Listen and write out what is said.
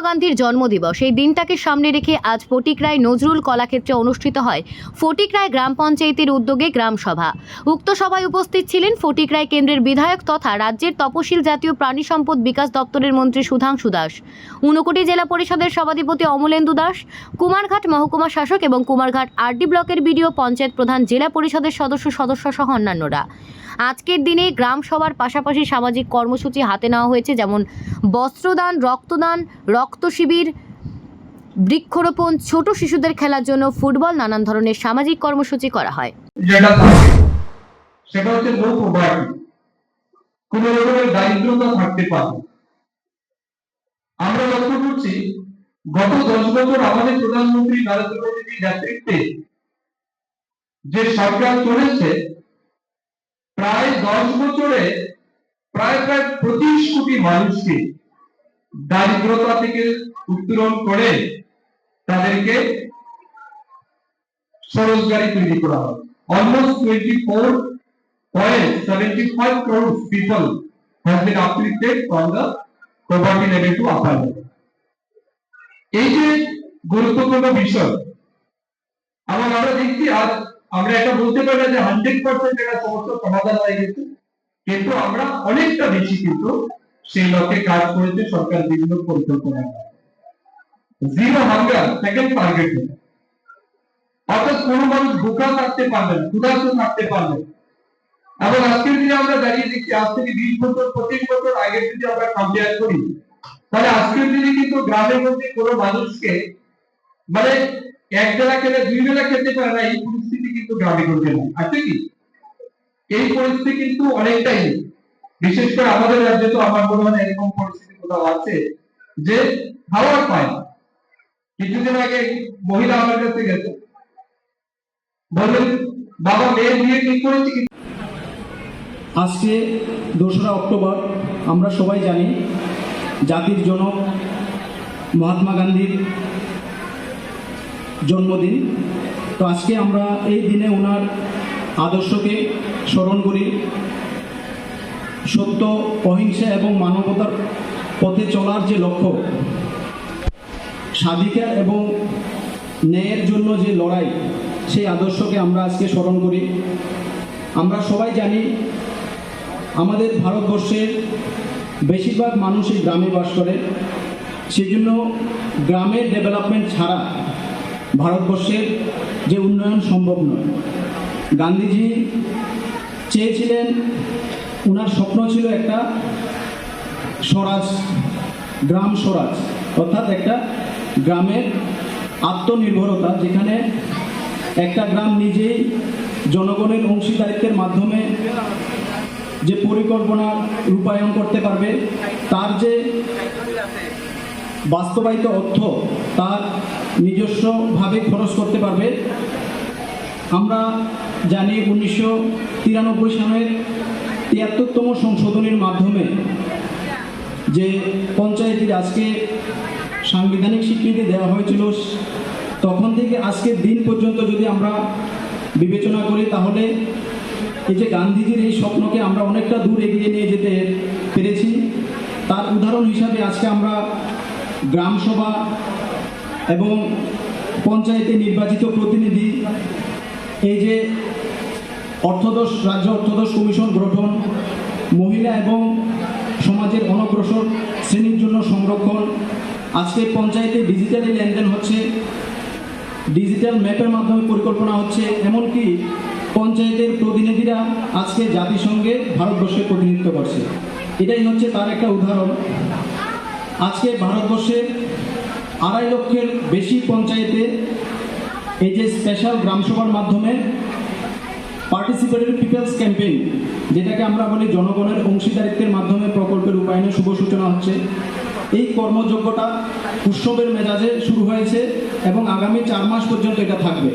মহাত্মা গান্ধীর জন্মদিবস। এই দিনটাকে সামনে রেখে আজ ফটিকরায় নজরুল কলাক্ষেত্রে অনুষ্ঠিত হয় ফটিকরায় গ্রাম পঞ্চায়েতের উদ্যোগে গ্রাম সভা। উক্ত সভায় উপস্থিত ছিলেন ফটিকরায় কেন্দ্রের বিধায়ক তথা রাজ্যের তপশিল জাতীয় প্রাণী সম্পদ বিকাশ দপ্তরের মন্ত্রী সুধাংশু দাস, ঊনকোটি জেলা পরিষদের সভাধিপতি অমলেন্দু দাস, কুমারঘাট মহকুমা শাসক এবং কুমারঘাট আরডি ব্লকের বিডিও পঞ্চায়েত প্রধান জেলা পরিষদের সদস্য সদস্য সহ অন্যান্যরা। আজকের দিনে গ্রাম সভার পাশাপাশি সামাজিক কর্মসূচি হাতে নেওয়া হয়েছে, যেমন বস্ত্রদান, রক্তদান, রক্ত শিবির, বৃক্ষরোপণ, ছোট শিশুদের খেলার জন্য ফুটবল, নানান ধরনের সামাজিক কর্মসূচি করা হয়। সেটা হচ্ছে প্রোভার্টি কোন রকমের দারিদ্রতা থাকতে পারে। আমরা লক্ষ্য করছি, গত দশ বছর আমাদের প্রধানমন্ত্রী নরেন্দ্র নেতৃত্বে যে সরকার চলেছে, প্রায় দশ বছরে প্রায় প্রায় পঁচিশ কোটি মানুষকে দারিদ্রতা থেকে উত্তরণ করে তাদেরকে স্বরোজগারি তৈরি করা হয়। Almost 24.75 crores people have been uplifted from the poverty level to upper level. এই যে গুরুত্বপূর্ণ বিষয় এবং আমরা দেখছি আজ আমরা এটা বলতে পারি না যে হান্ড্রেড পার্সেন্ট এটা সমস্ত সমাধান হয়ে গেছে, কিন্তু আমরা অনেকটা বেশি কিন্তু সেই লক্ষ্যে কাজ করেছে সরকার বিভিন্ন পরিকল্পনা জিরো হাঙ্গার সেকেন্ড টার্গেট অর্থাৎ কোনো মানুষ ভুকা থাকতে পারবে না, ক্ষুধার্ত থাকতে পারবে না। এবং আজকের দিনে আমরা দাঁড়িয়ে দেখছি, আজ থেকে বিশ বছর, পঁচিশ বছর আগের যদি আমরা কম্পেয়ার করি, তাহলে আজকের দিনে কিন্তু গ্রামের মধ্যে কোনো মানুষকে মানে এক বেলা খেলে দুই বেলা খেতে পারে না, এই পরিস্থিতি কিন্তু গ্রামে ঘটবে না আছে কি এই পরিস্থিতি কিন্তু অনেকটাই। বিশেষ করে আমাদের রাজ্যে তো আমার মনে হয় এরকম পরিস্থিতি কোথাও আছে যে খাওয়ার পায় না। কিছুদিন আগে মহিলা আমার কাছে গেছে। বললেন, বাবা, মেয়ের বিয়ে ঠিক করেছি আজকে দোসরা অক্টোবর, আমরা সবাই জানি জাতির জনক মহাত্মা গান্ধীর জন্মদিন। তো আজকে আমরা এই দিনে ওনার আদর্শকে স্মরণ করি। সত্য, অহিংসা এবং মানবতার পথে চলার যে লক্ষ্য স্বাধিকার এবং ন্যায়ের জন্য যে লড়াই, সেই আদর্শকে আমরা আজকে স্মরণ করি। আমরা সবাই জানি, আমাদের ভারতবর্ষের বেশিরভাগ মানুষই গ্রামে বাস করে। সেজন্য গ্রামের ডেভেলপমেন্ট ছাড়া ভারতবর্ষের যে উন্নয়ন সম্ভব নয়। গান্ধীজি চেয়েছিলেন ওনার স্বপ্ন ছিল একটা স্বরাজ, গ্রাম স্বরাজ, অর্থাৎ একটা গ্রামের আত্মনির্ভরতা, যেখানে একটা গ্রাম নিজেই জনগণের অংশীদারিত্বের মাধ্যমে যে পরিকল্পনা রূপায়ণ করতে পারবে, তার যে বাস্তবায়িত অর্থ, তার নিজস্বভাবে খরচ করতে পারবে, আমরা জানি উনিশশো তিরানব্বই সালের তিয়াত্তরতম সংশোধনের মাধ্যমে যে পঞ্চায়েতের আজকে সাংবিধানিক স্বীকৃতি দেওয়া হয়েছিল, তখন থেকে আজকের দিন পর্যন্ত যদি আমরা বিবেচনা করি, তাহলে এই যে গান্ধীজির এই স্বপ্নকে আমরা অনেকটা দূর এগিয়ে নিয়ে যেতে পেরেছি। তার উদাহরণ হিসাবে আজকে আমরা গ্রাম সভা এবং পঞ্চায়েতে নির্বাচিত প্রতিনিধি, এই যে অর্থদোষ, রাজ্য অর্থদোষ কমিশন গঠন, মহিলা এবং সমাজের অনগ্রসর শ্রেণির জন্য সংরক্ষণ। আজকে পঞ্চায়েতে ডিজিটালি লেনদেন হচ্ছে ডিজিটাল ম্যাপের মাধ্যমে পরিকল্পনা হচ্ছে, এমনকি পঞ্চায়েতের প্রতিনিধিরা আজকে জাতিসংঘে ভারতবর্ষের প্রতিনিধিত্ব করছে। এটাই হচ্ছে তার একটা উদাহরণ। আজকে ভারতবর্ষের আড়াই লক্ষের বেশি পঞ্চায়েতে এই যে স্পেশাল গ্রামসভার মাধ্যমে পার্টিসিপেটরি পিপলস ক্যাম্পেইন যেটাকে আমরা বলি জনগণের অংশীদারিত্বের মাধ্যমে প্রকল্পের রূপায়ণের শুভ সূচনা হচ্ছে। এই কর্মযজ্ঞটা উৎসবের মেজাজে শুরু হয়েছে এবং আগামী চার মাস পর্যন্ত এটা থাকবে।